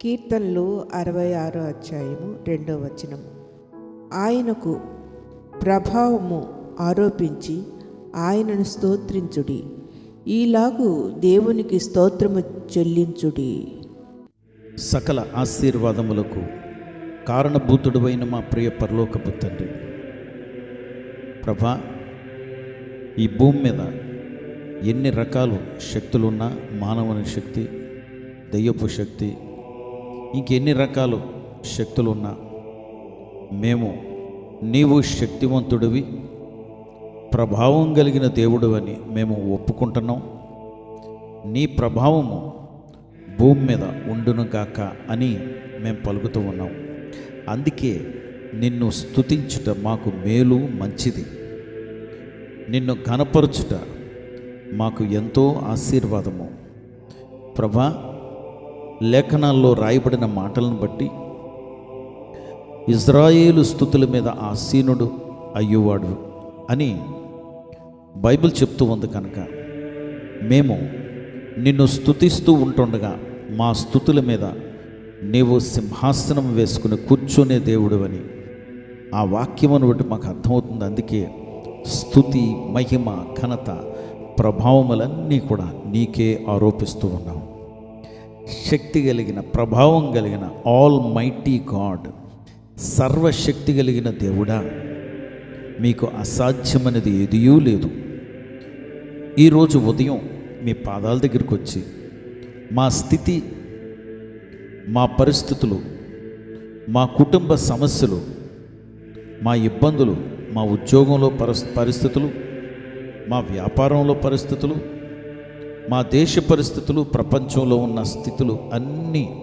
కీర్తనలు అరవై ఆరో అధ్యాయము రెండో వచనం ఆయనకు ప్రభావము ఆరోపించి ఆయనను స్తోత్రించుడి. ఈలాగు దేవునికి స్తోత్రము చెల్లించుడి. సకల ఆశీర్వాదములకు కారణభూతుడువైన మా ప్రియ పరలోకపు తండ్రి. ప్రభా ఈ భూమి మీద ఎన్ని రకాలు శక్తులున్నా మానవుని శక్తి దయ్యపు శక్తి. ఇంకెన్ని రకాలు శక్తులున్నా మేము నీవు శక్తివంతుడివి ప్రభావం కలిగిన దేవుడు అని మేము ఒప్పుకుంటున్నాం. నీ ప్రభావము భూమి మీద ఉండును గాక అని మేము పలుకుతూ ఉన్నాం. అందుకే నిన్ను స్తుతించుట మాకు మేలు మంచిది. నిన్ను ఘనపరచుట మాకు ఎంతో ఆశీర్వాదము. ప్రభా లేఖనాల్లో రాయబడిన మాటలను బట్టి ఇజ్రాయేలు స్థుతుల మీద ఆసీనుడు అయ్యేవాడు అని బైబిల్ చెప్తూ ఉంది కనుక మేము నిన్ను స్థుతిస్తూ ఉంటుండగా మా స్థుతుల మీద నీవు సింహాసనం వేసుకుని కూర్చునే దేవుడు అని ఆ వాక్యమును బట్టి మాకు అర్థమవుతుంది. అందుకే స్థుతి మహిమ ఘనత ప్రభావములన్నీ కూడా నీకే ఆరోపిస్తూ ఉన్నాం. శక్తి కలిగిన ప్రభావం కలిగిన ఆల్ మైటీ గాడ్ సర్వశక్తి కలిగిన దేవుడా మీకు అసాధ్యమనేది ఏదియూ లేదు. ఈరోజు ఉదయం మీ పాదాల దగ్గరికి వచ్చి మా స్థితి మా పరిస్థితులు మా కుటుంబ సమస్యలు మా ఇబ్బందులు మా ఉద్యోగంలో పరిస్థితులు మా వ్యాపారంలో పరిస్థితులు మా దేశ పరిస్థితులు ప్రపంచంలో ఉన్న స్థితులు అన్నీ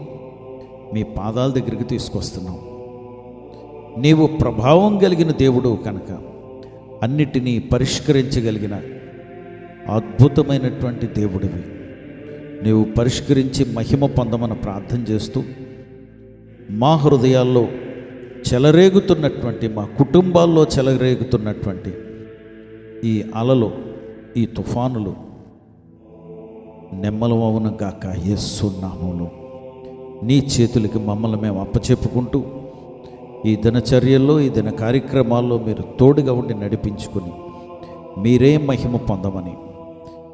మీ పాదాల దగ్గరికి తీసుకొస్తున్నాం. నీవు ప్రభావం కలిగిన దేవుడు కనుక అన్నిటినీ పరిష్కరించగలిగిన అద్భుతమైనటువంటి దేవుడివి. నీవు పరిష్కరించి మహిమ పొందమని ప్రార్థన చేస్తూ మా హృదయాల్లో చెలరేగుతున్నటువంటి మా కుటుంబాల్లో చెలరేగుతున్నటువంటి ఈ అలలు ఈ తుఫానులు నెమ్మలమవును గాక యేసునామములో నీ చేతులకి మమ్మల్ని మేము అప్పచెప్పుకుంటూ ఈ దినచర్యల్లో ఈ దిన కార్యక్రమాల్లో మీరు తోడుగా ఉండి నడిపించుకుని మీరే మహిమ పొందమని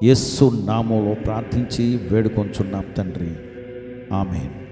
యస్సు నామంలో ప్రార్థించి వేడుకొంచున్నాం తండ్రి. ఆమెను.